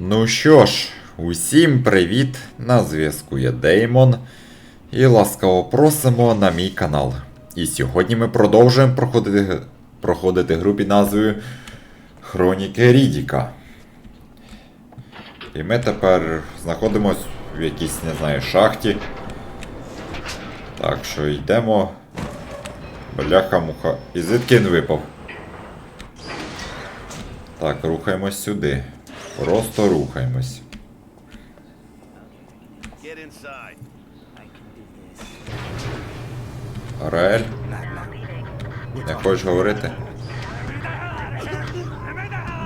Ну що ж, усім привіт! На зв'язку є Деймон. І ласкаво просимо на мій канал. І сьогодні ми продовжуємо проходити, проходити гру під назвою Хроніки Рідіка. І ми тепер знаходимось в якійсь, не знаю, шахті. Так що йдемо. Бляха-муха. І звідки він випав? Так, рухаємось сюди. Просто рухаємось. Раель? Не хочеш говорити?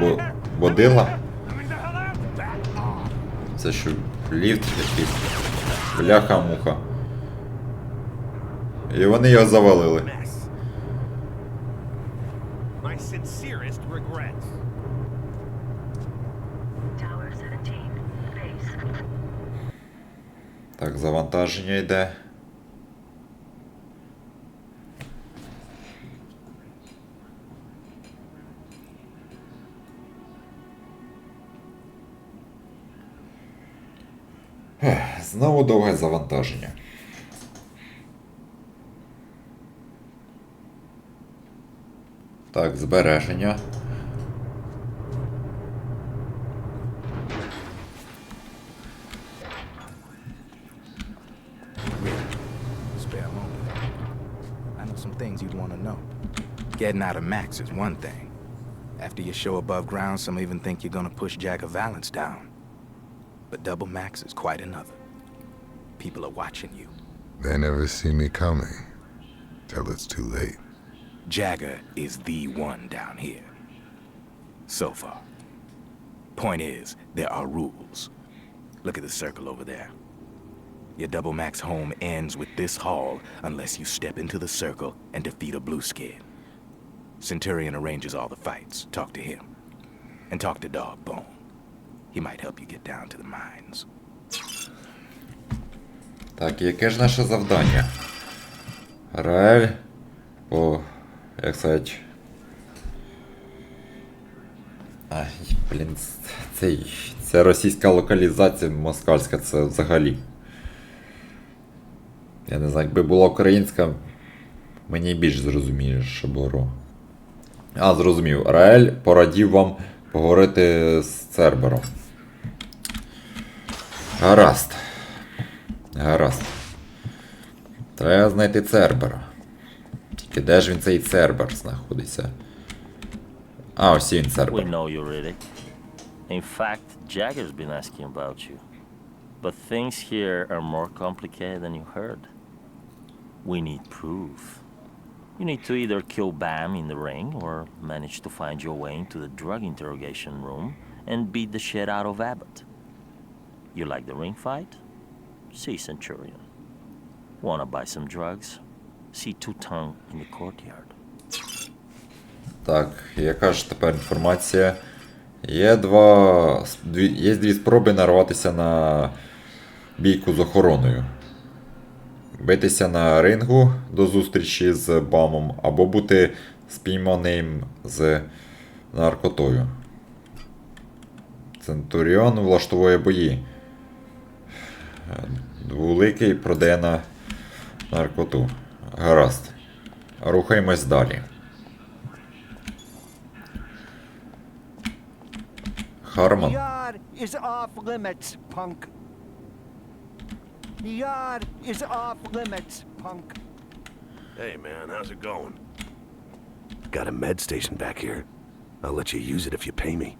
Бо... Бодила? Це що, ліфт якийсь? Бляха-муха. І вони його завалили. My sincerest regrets. Так, завантаження йде. Знову довге завантаження. Так, збереження. Some things you'd want to know. Getting out of Max is one thing. After you show above ground, some even think you're gonna push Jack of Valence down. But double Max is quite another. People are watching you. They never see me coming till it's too late. Jagger is the one down here. So far. Point is, there are rules. Look at the circle over there. Your double max home ends with this hall unless you step into the circle and defeat a blue skin. Centurion arranges all the fights. Talk to him. And talk to Dogbone. He might help you get down to the mines. Так, яке ж наше завдання? Раель. О, як сказати. Ай, блін, цей. Це російська локалізація москальська, це взагалі. Я не знаю, якби була українська, мені більш зрозуміліше було. А, зрозумів. Раель порадів вам поговорити з Цербером. Гаразд. Гаразд. Треба знайти Цербера. Тільки де ж він цей Цербер знаходиться? А, ось він We Цербер. know you, Riddick. In fact, Jagger's been asking about you. But things here are more complicated than you heard. We need proof. You need to either kill Bam in the ring or manage to find your way into the drug interrogation room and beat the shit out of Abbott. You like the ring fight? See Centurion. Wanna buy some drugs? See Two Tongue in the courtyard. Так, яка ж тепер інформація? Є два. Дві, є дві спроби нарватися на бійку з охороною. Битися на рингу до зустрічі з Бамом, або бути спійманим з наркотою. Центуріон влаштовує бої. Двуликий продає на наркоту. Гаразд. Рухаємось далі. Харман. The yard is off limits, punk. Hey, man, how's it going? Got a med station back here. I'll let you use it if you pay me.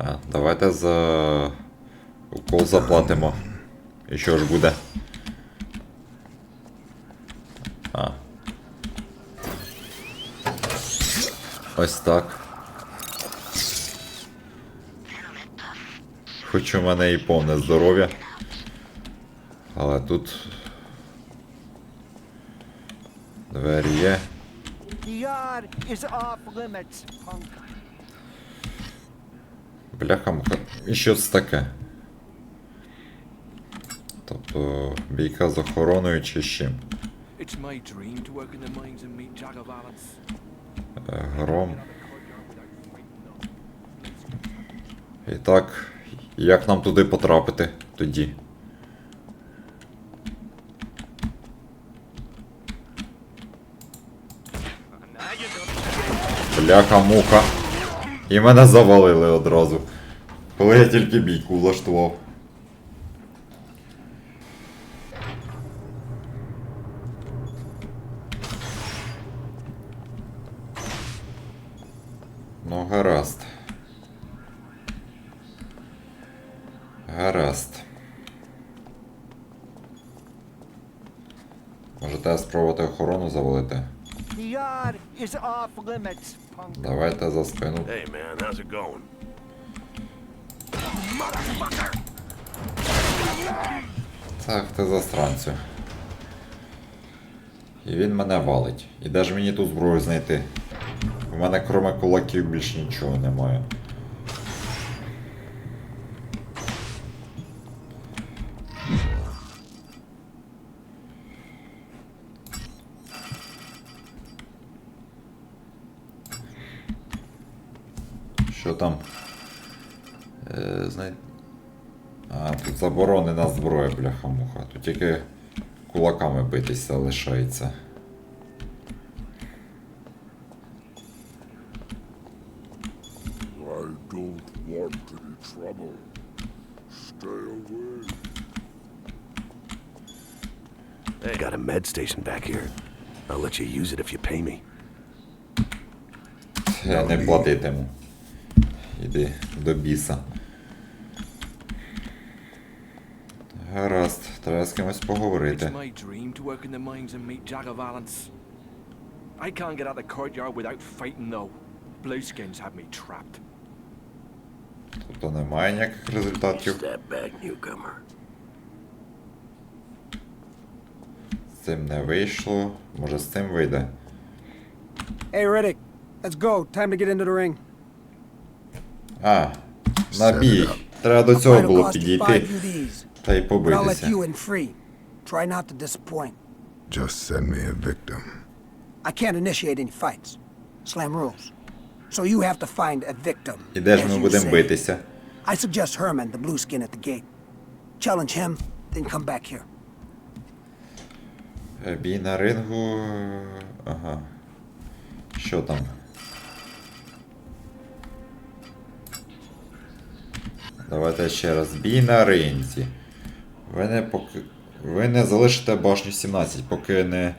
А, давайте за укол заплатимо. І що ж буде? А. Ось так. Хоч у мене і повне здоров'я. Але тут. Двері є. Punk. Бляха-муха. І що це таке? Тобто бійка з охороною чи з чим? Е, Гром. І так, як нам туди потрапити тоді? Бляха-муха. І мене завалили одразу. Коли я тільки бійку влаштував. Ну, гаразд. Гаразд. Можете спробувати охорону завалити? Давайте за спину. Hey, man, how's it going? Так, ти засранцю. І він мене валить. І де ж мені ту зброю знайти? У мене кроме кулаків більш нічого немає. Що там? Е, знай... А, тут заборонена зброя, бляха-муха. Тут тільки кулаками битися лишається. I don't want any trouble. Stay away. Hey, got a med station back here. I'll let you use it if you pay me. Я не платитиму. Іди до біса. Гаразд, треба з кимось поговорити. It's my dream to work in the mines and meet Jagger Valance. I can't get out the courtyard without fighting, though. Blueskins have me trapped. Тобто немає ніяких результатів. Step back, newcomer. З цим не вийшло. Може з цим вийде. Hey, Riddick, let's go. Time to get into the ring. А, на бій. Треба до цього Fight will було cost you five підійти UDs, та й but I'll let побитися. you in free. Try not to disappoint. Just send me a victim. I can't initiate any fights. Slam rules. So you have to find a victim. І де ж as ми you будемо say. битися? I suggest Herman, the blue skin at the gate. Challenge him, then come back here. Е, Бій на рингу. Ага. Що там? Давайте ще раз. Бій на ринзі. Ви не поки. Ви не залишите башню 17, поки не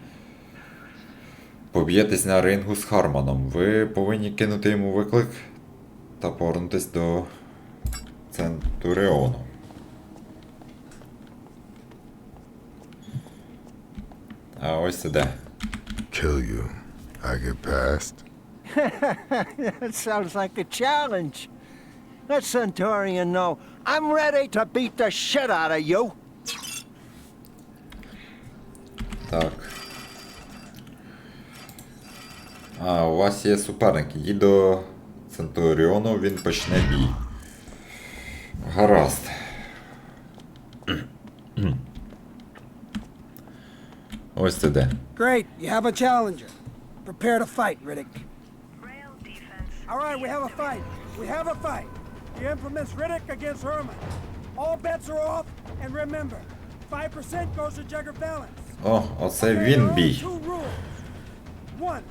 поб'єтесь на рингу з Харманом. Ви повинні кинути йому виклик та повернутись до Центуріону. А ось іде. Kill you. I get past. That sounds like a challenge. Let Centaurian know I'm ready to beat the shit out of you. Так. А, у вас є суперник. Йдіть до Центуріону, він почне бій. Гаразд. Ось це де. Great, you have a challenger. Prepare to fight, Riddick. Rail defense. All right, we have a fight. We have a fight. The infamous Riddick against Herman. All bets are off, and remember, 5% goes to Jugger Balance. О, оце він бій. two. One,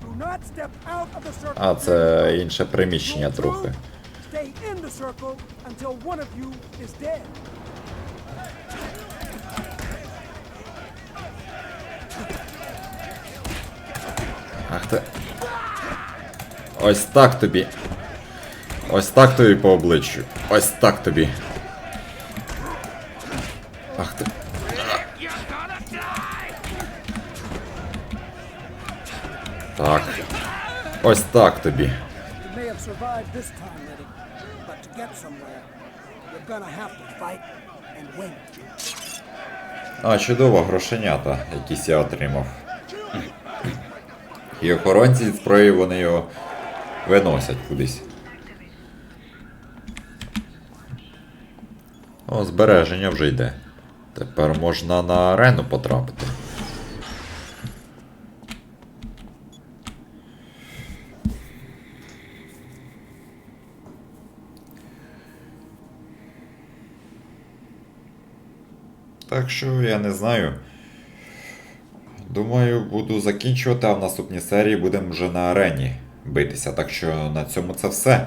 do not step out of the circle. А, це інше приміщення трохи. Stay in the circle until one of you is dead. Ах ти. Ось так тобі. Ось так тобі по обличчю. Ось так тобі. Ах ти. Так. Ось так тобі. А, чудово, грошенята, якісь я отримав. І охоронці зі зброєю вони його виносять кудись. О, збереження вже йде. Тепер можна на арену потрапити. Так що я не знаю. Думаю, буду закінчувати, а в наступній серії будемо вже на арені битися. Так що на цьому це все.